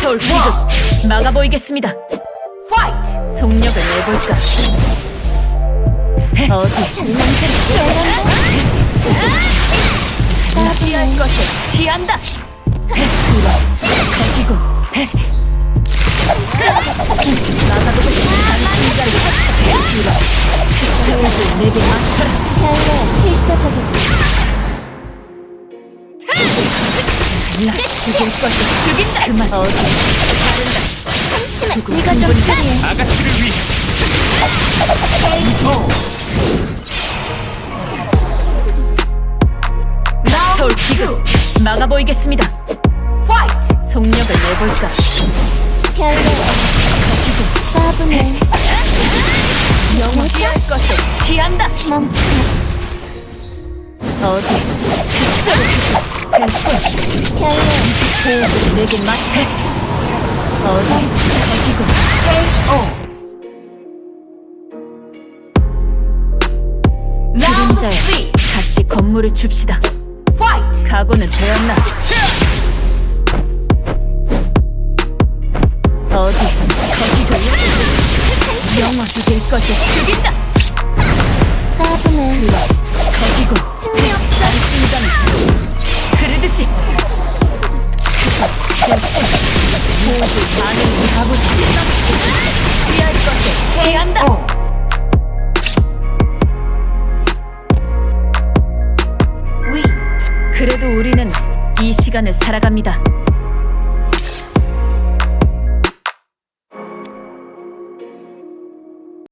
닥쳐올 비극 막아보이겠습니다. 파이트! 속력을 내볼까? 어디 피할 것을 취한다. 거기군. 막아보고 싶은 내게 맞춰라. 별로 필사적인 나 죽일 것을 죽인다. 그만 어디 한심해 죽음 네가 좀 처리해 아가씨를 위해 닥쳐올 비극 막아 보이겠습니다. 파이트! 속력을 내볼까? 별로 따분해 영어 피할 것을 취한다. 멈추네 어디 됐군. 별로 내게 맞춰. 어디 거기군. 그림자야 같이 건물을 줍시다. 각오는 되었나? 어디 거기 영화 죽일 것을 죽인다. 따분해 거기군. 단순간에 그러듯이 호흡을 반응을 가보지. 피할 것을 피한다. 위. 그래도 우리는 이 시간을 살아갑니다.